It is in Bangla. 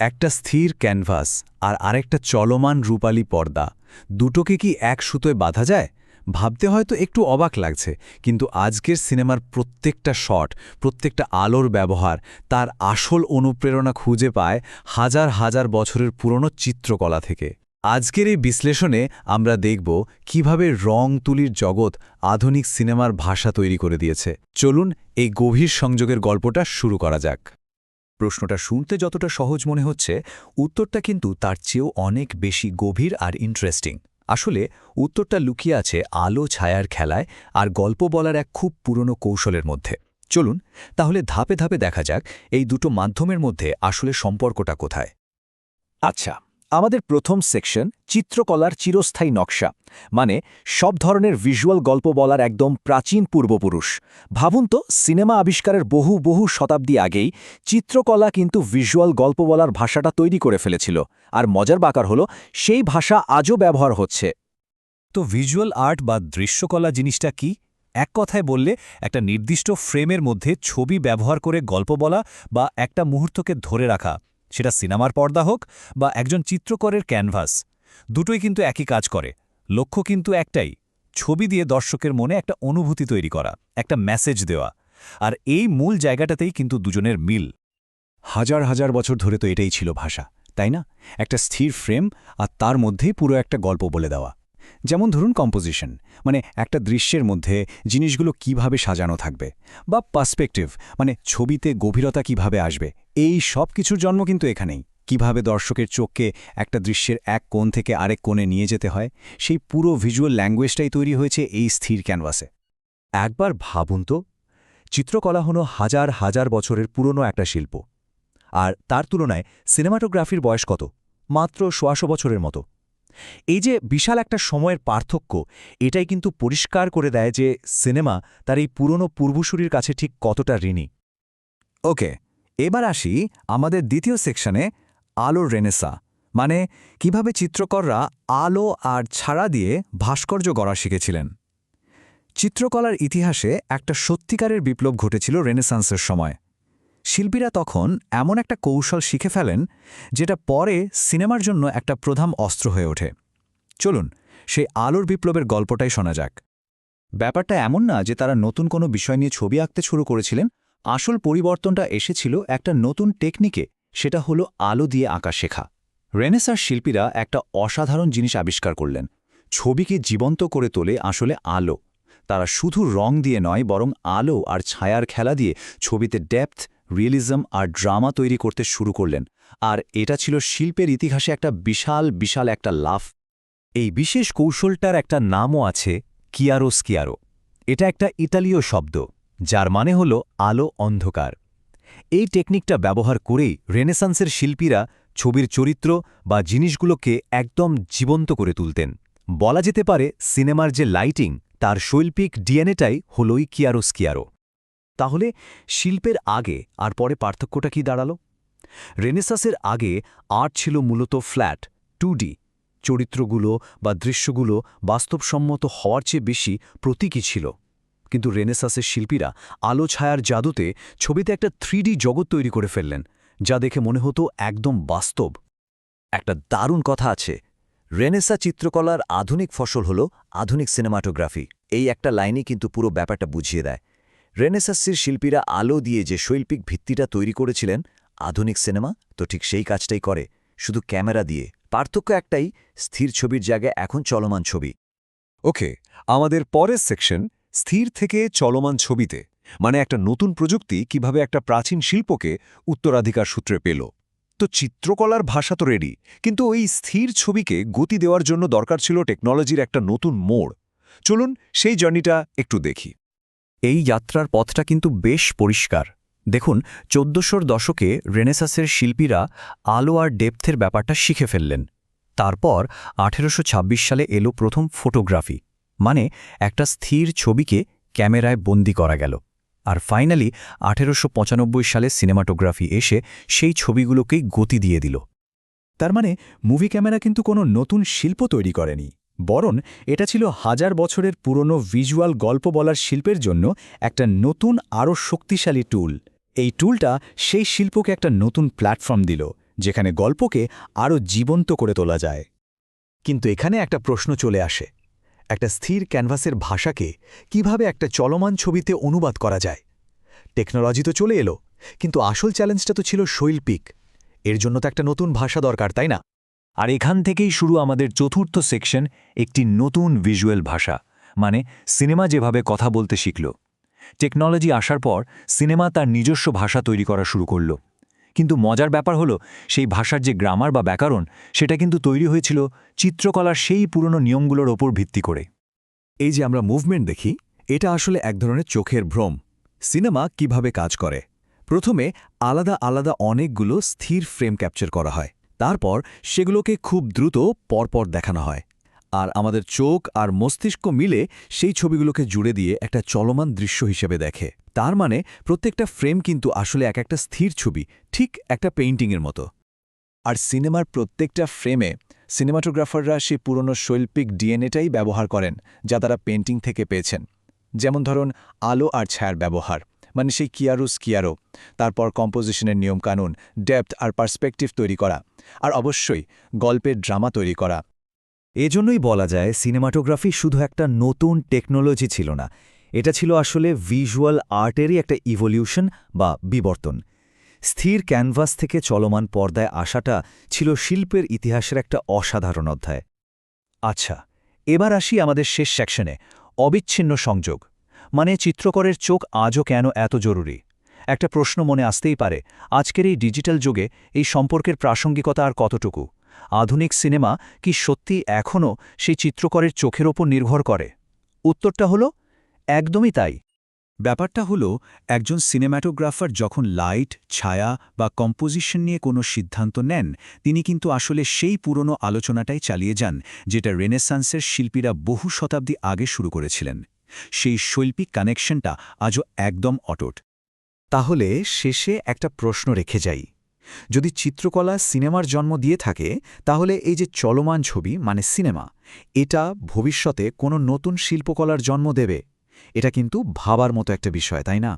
একটা স্থির ক্যানভাস আর আরেকটা চলমান রূপালী পর্দা। দুটোকে কি এক সুতোয় বাঁধা যায়? ভাবতে হয়তো একটু অবাক লাগছে, কিন্তু আজকের সিনেমার প্রত্যেকটা শট, প্রত্যেকটা আলোর ব্যবহার, তার আসল অনুপ্রেরণা খুঁজে পায় হাজার হাজার বছরের পুরনো চিত্রকলা থেকে। আজকের এই বিশ্লেষণে আমরা দেখব কীভাবে রং তুলির জগৎ আধুনিক সিনেমার ভাষা তৈরি করে দিয়েছে। চলুন এই গভীর সংযোগের গল্পটা শুরু করা যাক। প্রশ্নটা শুনতে যতটা সহজ মনে হচ্ছে, উত্তরটা কিন্তু তার চেয়েও অনেক বেশি গভীর আর ইন্টারেস্টিং আসলে, উত্তরটা লুকিয়ে আছে আলো ছায়ার খেলায় আর গল্প বলার এক খুব পুরনো কৌশলের মধ্যে। চলুন, তাহলে ধাপে ধাপে দেখা যাক এই দুটো মাধ্যমের মধ্যে আসলে সম্পর্কটা কোথায়। আচ্ছা আমাদের প্রথম সেকশন চিত্রকলার চিরস্থায়ী নকশা মানে সব ধরনের ভিজুয়াল গল্প বলার একদম প্রাচীন পূর্বপুরুষ। ভাবুন তো, সিনেমা আবিষ্কারের বহু বহু শতাব্দী আগেই চিত্রকলা কিন্তু ভিজুয়াল গল্প বলার ভাষাটা তৈরি করে ফেলেছিল। আর মজার বাকার হলো, সেই ভাষা আজও ব্যবহার হচ্ছে। তো ভিজুয়াল আর্ট বা দৃশ্যকলা জিনিসটা কি? এক কথায় বললে, একটা নির্দিষ্ট ফ্রেমের মধ্যে ছবি ব্যবহার করে গল্প বলা বা একটা মুহূর্তকে ধরে রাখা সেটা সিনেমার পর্দা হোক বা একজন চিত্রকরের ক্যানভাস, দুটোই কিন্তু একই কাজ করে। লক্ষ্য কিন্তু একটাই, ছবি দিয়ে দর্শকের মনে একটা অনুভূতি তৈরি করা, একটা মেসেজ দেওয়া, আর এই মূল জায়গাটাতেই কিন্তু দুজনের মিল। হাজার হাজার বছর ধরে তো এটাই ছিল ভাষা, তাই না? একটা স্থির ফ্রেম আর তার মধ্যেই পুরো একটা গল্প বলে দেওয়া। যেমন ধরুন কম্পোজিশন মানে একটা দৃশ্যের মধ্যে জিনিসগুলো কীভাবে সাজানো থাকবে বা পার্সপেক্টিভ মানে ছবিতে গভীরতা কীভাবে আসবে, এই সব কিছুর জন্ম কিন্তু এখানেই। কীভাবে দর্শকের চোখকে একটা দৃশ্যের এক কোণ থেকে আরেক কোণে নিয়ে যেতে হয়, সেই পুরো ভিজুয়াল ল্যাঙ্গুয়েজটাই তৈরি হয়েছে এই স্থির ক্যানভাসে একবার ভাবুন তো, চিত্রকলা হল হাজার হাজার বছরের পুরনো একটা শিল্প, আর তার তুলনায় সিনেমাটোগ্রাফির বয়স কত? মাত্র সোয়াশো বছরের মতো। এই যে বিশাল একটা সময়ের পার্থক্য, এটাই কিন্তু পরিষ্কার করে দেয় যে সিনেমা তার এই পুরনো পূর্বসূরির কাছে ঠিক কতটা ঋণী। ওকে, এবার আসি আমাদের দ্বিতীয় সেকশনে আলোর রেনেসা মানে কীভাবে চিত্রকররা আলো আর ছাড়া দিয়ে ভাস্কর্য গড়া শিখেছিলেন। চিত্রকলার ইতিহাসে একটা সত্যিকারের বিপ্লব ঘটেছিল রেনেসান্সের সময়। শিল্পীরা তখন এমন একটা কৌশল শিখে ফেলেন, যেটা পরে সিনেমার জন্য একটা প্রধান অস্ত্র হয়ে ওঠে। চলুন, সেই আলোর বিপ্লবের গল্পটাই শোনা যাক। ব্যাপারটা এমন না যে তারা নতুন কোনো বিষয় নিয়ে ছবি আঁকতে শুরু করেছিলেন। আসল পরিবর্তনটা এসেছিল একটা নতুন টেকনিকে, সেটা হলো আলো দিয়ে আঁকা শেখা। রেনেসার শিল্পীরা একটা অসাধারণ জিনিস আবিষ্কার করলেন। ছবিকে জীবন্ত করে তোলে আসলে আলো। তারা শুধু রং দিয়ে নয়, বরং আলো আর ছায়ার খেলা দিয়ে ছবিতে ডেপথ রিয়েলিজম আর ড্রামা তৈরি করতে শুরু করলেন। আর এটা ছিল শিল্পের ইতিহাসে একটা বিশাল বিশাল একটা লাফ। এই বিশেষ কৌশলটার একটা নামও আছে, কিয়ারো স্কিয়ারো। এটা একটা ইতালীয় শব্দ, যার মানে হল আলো অন্ধকার। এই টেকনিকটা ব্যবহার করেই রেনেসান্সের শিল্পীরা ছবির চরিত্র বা জিনিসগুলোকে একদম জীবন্ত করে তুলতেন। বলা যেতে পারে, সিনেমার যে লাইটিং, তার শৈল্পিক ডিএনএটাই হলই কিয়ারোস্কিয়ারো তাহলে শিল্পের আগে আর পরে পার্থক্যটা কি দাঁড়াল? রেনেসাসের আগে আর্ট ছিল মূলত ফ্ল্যাট টু চরিত্রগুলো বা দৃশ্যগুলো বাস্তবসম্মত হওয়ার চেয়ে বেশি প্রতীকী ছিল। কিন্তু রেনেসাসের শিল্পীরা আলো ছায়ার জাদুতে ছবিতে একটা থ্রি জগৎ তৈরি করে ফেললেন, যা দেখে মনে হতো একদম বাস্তব। একটা দারুণ কথা আছে, রেনেসা চিত্রকলার আধুনিক ফসল হল আধুনিক সিনেমাটোগ্রাফি। এই একটা লাইনে কিন্তু পুরো ব্যাপারটা বুঝিয়ে দেয়। রেনেসাসের শিল্পীরা আলো দিয়ে যে শৈল্পিক ভিত্তিটা তৈরি করেছিলেন, আধুনিক সিনেমা তো ঠিক সেই কাজটাই করে, শুধু ক্যামেরা দিয়ে। পার্থক্য একটাই, স্থির ছবির জায়গায় এখন চলমান ছবি। ওকে, আমাদের পরের সেকশন, স্থির থেকে চলমান ছবিতে মানে একটা নতুন প্রযুক্তি কীভাবে একটা প্রাচীন শিল্পকে উত্তরাধিকার সূত্রে পেল। তো চিত্রকলার ভাষা তো রেডি কিন্তু ওই স্থির ছবিকে গতি দেওয়ার জন্য দরকার ছিল টেকনোলজির একটা নতুন মোড়। চলুন সেই জার্নিটা একটু দেখি। এই যাত্রার পথটা কিন্তু বেশ পরিষ্কার। দেখুন, চোদ্দশোর দশকে রেনেসাসের শিল্পীরা আলো আর ডেপথের ব্যাপারটা শিখে ফেললেন। তারপর আঠেরোশো ছাব্বিশ সালে এলো প্রথম ফটোগ্রাফি মানে একটা স্থির ছবিকে ক্যামেরায় বন্দি করা গেল। আর ফাইনালি আঠেরোশো পঁচানব্বই সালে সিনেমাটোগ্রাফি এসে সেই ছবিগুলোকেই গতি দিয়ে দিল। তার মানে মুভি ক্যামেরা কিন্তু কোনো নতুন শিল্প তৈরি করেনি। বরং এটা ছিল হাজার বছরের পুরনো ভিজুয়াল গল্প বলার শিল্পের জন্য একটা নতুন আরও শক্তিশালী টুল। এই টুলটা সেই শিল্পকে একটা নতুন প্ল্যাটফর্ম দিল, যেখানে গল্পকে আরও জীবন্ত করে তোলা যায়। কিন্তু এখানে একটা প্রশ্ন চলে আসে। একটা স্থির ক্যানভাসের ভাষাকে কীভাবে একটা চলমান ছবিতে অনুবাদ করা যায়? টেকনোলজি তো চলে এলো, কিন্তু আসল চ্যালেঞ্জটা তো ছিল শৈল্পিক। এর জন্য তো একটা নতুন ভাষা দরকার, তাই না? আর এখান থেকেই শুরু আমাদের চতুর্থ সেকশন, একটি নতুন ভিজুয়াল ভাষা মানে সিনেমা যেভাবে কথা বলতে শিখল। টেকনোলজি আসার পর সিনেমা তার নিজস্ব ভাষা তৈরি করা শুরু করল। কিন্তু মজার ব্যাপার হলো, সেই ভাষার যে গ্রামার বা ব্যাকরণ, সেটা কিন্তু তৈরি হয়েছিল চিত্রকলার সেই পুরনো নিয়মগুলোর ওপর ভিত্তি করে। এই যে আমরা মুভমেন্ট দেখি, এটা আসলে এক ধরনের চোখের ভ্রম। সিনেমা কীভাবে কাজ করে? প্রথমে আলাদা আলাদা অনেকগুলো স্থির ফ্রেম ক্যাপচার করা হয়। তারপর সেগুলোকে খুব দ্রুত পরপর দেখানো হয়। আর আমাদের চোখ আর মস্তিষ্ক মিলে সেই ছবিগুলোকে জুড়ে দিয়ে একটা চলমান দৃশ্য হিসেবে দেখে। তার মানে প্রত্যেকটা ফ্রেম কিন্তু আসলে এক একটা স্থির ছবি, ঠিক একটা পেইন্টিংয়ের মতো। আর সিনেমার প্রত্যেকটা ফ্রেমে সিনেমাটোগ্রাফাররা সেই পুরনো শৈল্পিক ডিএনএটাই ব্যবহার করেন, যা তারা পেন্টিং থেকে পেয়েছেন। যেমন ধরুন আলো আর ছায়ার ব্যবহার। মানে সেই কিয়ারো তারপর কম্পোজিশনের নিয়মকানুন, ডেপথ আর পার্সপেক্টিভ তৈরি করা, আর অবশ্যই গল্পের ড্রামা তৈরি করা। এজন্যই বলা যায় সিনেমাটোগ্রাফি শুধু একটা নতুন টেকনোলজি ছিল না, এটা ছিল আসলে ভিজুয়াল আর্টেরই একটা ইভলিউশন বা বিবর্তন। স্থির ক্যানভাস থেকে চলমান পর্দায় আসাটা ছিল শিল্পের ইতিহাসের একটা অসাধারণ অধ্যায়। আচ্ছা এবার আসি আমাদের শেষ সেকশনে, অবিচ্ছিন্ন সংযোগ। মানে চিত্রকরের চোখ আজও কেন এত জরুরি? একটা প্রশ্ন মনে আসতেই পারে, আজকের এই ডিজিটাল যুগে এই সম্পর্কের প্রাসঙ্গিকতা আর কতটুকু? আধুনিক সিনেমা কি সত্যি এখনও সেই চিত্রকরের চোখের ওপর নির্ভর করে? উত্তরটা হলো, একদমই তাই। ব্যাপারটা হলো, একজন সিনেম্যাটোগ্রাফার যখন লাইট, ছায়া বা কম্পোজিশন নিয়ে কোনো সিদ্ধান্ত নেন, তিনি কিন্তু আসলে সেই পুরনো আলোচনাটাই চালিয়ে যান, যেটা রেনেসান্সের শিল্পীরা বহু শতাব্দী আগে শুরু করেছিলেন। সেই শৈল্পিক কানেকশনটা আজও একদম অটট। তাহলে শেষে একটা প্রশ্ন রেখে যাই। যদি চিত্রকলা সিনেমার জন্ম দিয়ে থাকে, তাহলে এই যে চলমান ছবি মানে সিনেমা, এটা ভবিষ্যতে কোনো নতুন শিল্পকলার জন্ম দেবে? এটা কিন্তু ভাবার মতো একটা বিষয়, তাই না?